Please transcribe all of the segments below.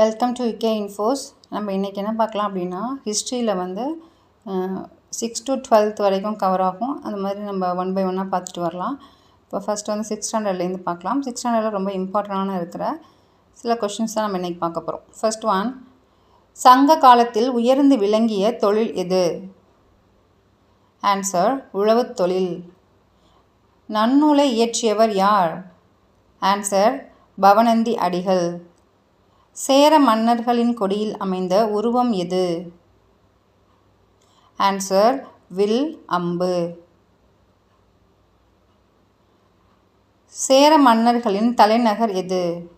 Welcome to VK infos நம்ம இன்றைக்கி என்ன பார்க்கலாம் அப்படின்னா ஹிஸ்ட்ரியில் வந்து சிக்ஸ் டு டுவெல்த் வரைக்கும் கவர் ஆகும். அந்த மாதிரி நம்ம ஒன் பை ஒன்னாக பார்த்துட்டு வரலாம். இப்போ ஃபஸ்ட் வந்து சிக்ஸ் ஸ்டாண்டர்ட்லேருந்து பார்க்கலாம். சிக்ஸ் ஸ்டாண்டர்டில் ரொம்ப இம்பார்ட்டண்டான இருக்கிற சில கொஷின்ஸ் தான் நம்ம இன்றைக்கி பார்க்க போகிறோம் ஃபர்ஸ்ட் ஒன் சங்க காலத்தில் உயர்ந்து விளங்கிய தொழில் எது? ஆன்சர் உழவுத் தொழில். நன்னூலை இயற்றியவர் யார்? ஆன்சர் பவனந்தி அடிகள். சேர மன்னர்களின் கொடியில் அமைந்த உருவம் எது? ஆன்சர் வில் அம்பு. சேர மன்னர்களின் தலைநகர் எது?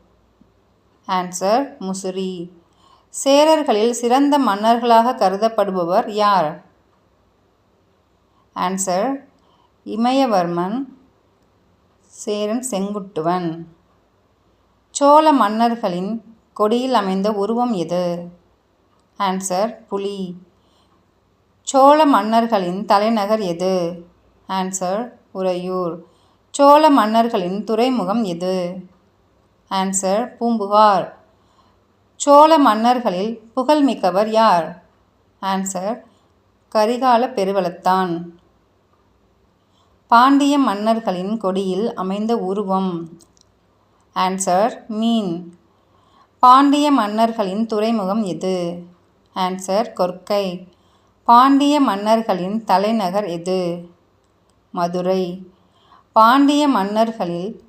ஆன்சர் முசிறி. சேரர்களில் சிறந்த மன்னர்களாக கருதப்படுபவர் யார்? ஆன்சர் இமயவர்மன். சேரன் செங்குட்டுவன். சோழ மன்னர்களின் கொடியில் அமைந்த உருவம் எது? ஆன்சர் புலி. சோழ மன்னர்களின் தலைநகர் எது? ஆன்சர் உறையூர். சோழ மன்னர்களின் துறைமுகம் எது? ஆன்சர் பூம்புகார். சோழ மன்னர்களில் புகழ்மிக்கவர் யார்? ஆன்சர் கரிகால பெருவளத்தான். பாண்டிய மன்னர்களின் கொடியில் அமைந்த உருவம். ஆன்சர் மீன். பாண்டிய மன்னர்களின் துறைமுகம் எது? ஆன்சர் கொர்க்கை பாண்டிய மன்னர்களின் தலைநகர் எது? மதுரை. பாண்டிய மன்னர்களில்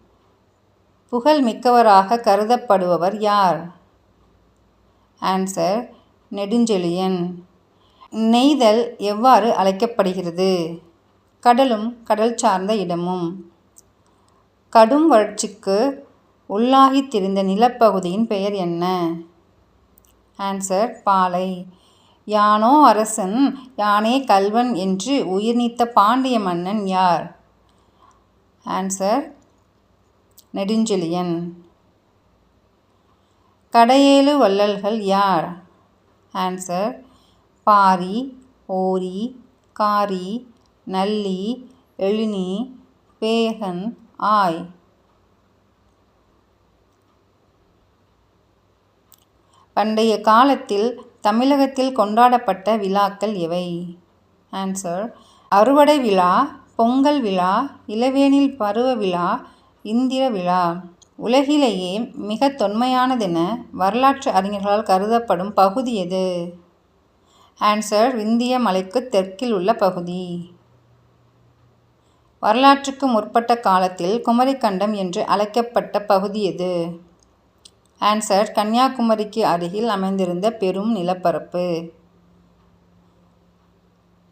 புகழ்மிக்கவராக கருதப்படுபவர் யார்? ஆன்சர் நெடுஞ்செழியன். நெய்தல் எவ்வாறு அழைக்கப்படுகிறது? கடலும் கடல் சார்ந்த இடமும். கடும் வறட்சிக்கு உள்ளாகித் திரிந்த நிலப்பகுதியின் பெயர் என்ன? ஆன்சர் பாலை. யானோ அரசன் யானே கல்வன் என்று உயிர் நீத்த பாண்டிய மன்னன் யார்? ஆன்சர் நெடுஞ்செழியன். கடையேழு வள்ளல்கள் யார்? ஆன்சர் பாரி ஓரி காரி நல்லி எழுனி பேகன் ஆய். பண்டைய காலத்தில் தமிழகத்தில் கொண்டாடப்பட்ட விழாக்கள் எவை? ஆன்சர் அறுவடை விழா பொங்கல் விழா இளவேனில் பருவ விழா இந்திர விழா. உலகிலேயே மிக தொன்மையானதென வரலாற்று அறிஞர்களால் கருதப்படும் பகுதி எது? ஆன்சர் விந்திய மலைக்கு தெற்கில் உள்ள பகுதி. வரலாற்றுக்கு முற்பட்ட காலத்தில் குமரிக்கண்டம் என்று அழைக்கப்பட்ட பகுதி எது? ஆன்சர் கன்னியாகுமரிக்கு அருகில் அமைந்திருந்த பெரும் நிலப்பரப்பு.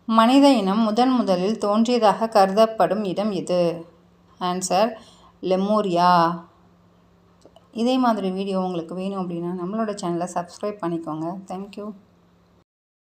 மனித இனம் முதன் முதலில் தோன்றியதாக கருதப்படும் இடம் இது. Answer Lemuria. இதே மாதிரி வீடியோ உங்களுக்கு வேணும் அப்படின்னா நம்மளோட சேனலை சப்ஸ்கிரைப் பண்ணிக்கோங்க. தேங்க்யூ